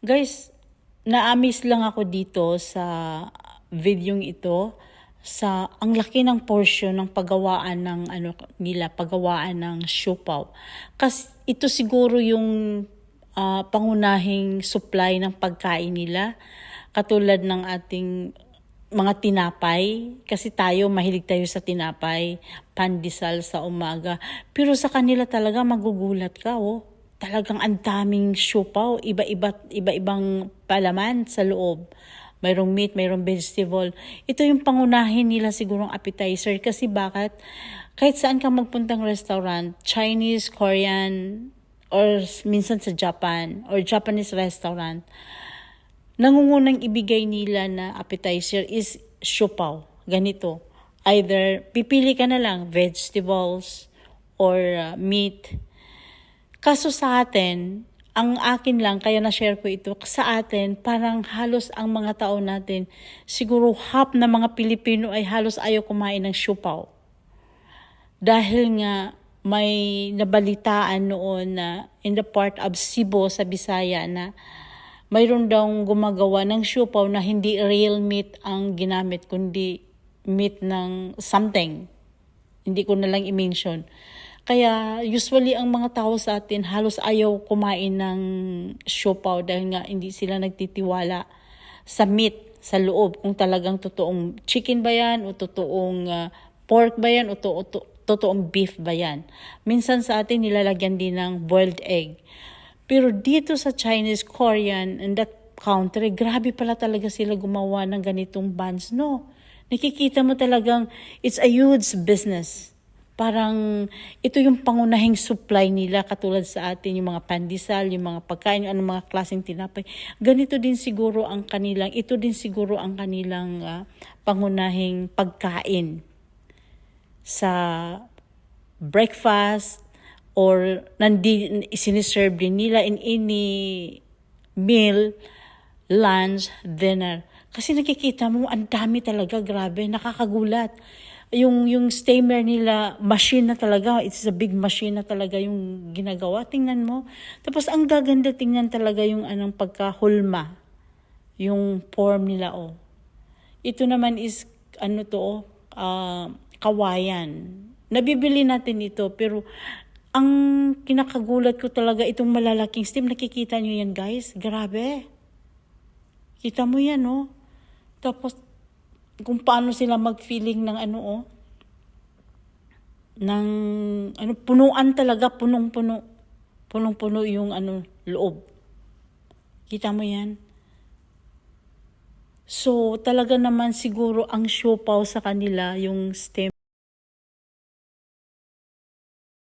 Guys, naamis lang ako dito sa videong ito sa ang laki ng portion ng paggawaan ng ano nila paggawaan ng siopaw. Kasi ito siguro yung ah, pangunahing supply ng pagkain nila katulad ng ating mga tinapay kasi tayo mahilig tayo sa tinapay, pandesal sa umaga. Pero sa kanila talaga magugulat ka oh. Talagang ang daming siopaw, iba-iba iba-ibang palaman sa loob. Mayroong meat, mayroong vegetable. Ito yung pangunahin nila sigurong appetizer kasi bakit? Kahit saan ka magpuntang restaurant, Chinese, Korean, or minsan sa Japan, or Japanese restaurant, nangungunang ibigay nila na appetizer is siopaw. Ganito. Either pipili ka na lang vegetables or uh, meat. Kaso sa atin, ang akin lang, kaya na-share ko ito, sa atin, parang halos ang mga tao natin, siguro half na mga Pilipino ay halos ayaw kumain ng siopaw. Dahil nga may nabalitaan noon na in the part of Cebu sa Bisaya na mayroon daw gumagawa ng siopaw na hindi real meat ang ginamit kundi meat ng something. Hindi ko na lang i-mention. Kaya usually ang mga tao sa atin halos ayaw kumain ng siopaw dahil nga hindi sila nagtitiwala sa meat sa loob kung talagang totoong chicken ba yan o totoong ah, pork ba yan o to- to- totoong beef ba yan. Minsan sa atin nilalagyan din ng boiled egg. Pero dito sa Chinese, Korean, and that country, grabe pala talaga sila gumawa ng ganitong buns, no? Nakikita mo talagang it's a huge business. Parang ito yung pangunahing supply nila katulad sa atin, yung mga pandesal, yung mga pagkain, yung anong mga klaseng tinapay. Ganito din siguro ang kanilang, ito din siguro ang kanilang ah, pangunahing pagkain sa breakfast or nandi siniserve din nila in any meal, lunch, dinner. Kasi nakikita mo, ang dami talaga, grabe, nakakagulat. Yung, yung steamer nila, machine na talaga, it's a big machine na talaga yung ginagawa. Tingnan mo. Tapos ang gaganda tingnan talaga yung anong pagkahulma. Yung form nila, oh. Ito naman is, ano to, oh, ah, kawayan. Nabibili natin ito, pero ang kinakagulat ko talaga, itong malalaking steam, nakikita nyo yan guys? Grabe. Kita mo yan, oh. Tapos, kung paano sila mag-feeling ng ano, oh. Ng, ano, punuan talaga, punong-puno. Punong-puno yung, ano, loob. Kita mo yan? So, talaga naman siguro ang siopaw sa kanila, yung stem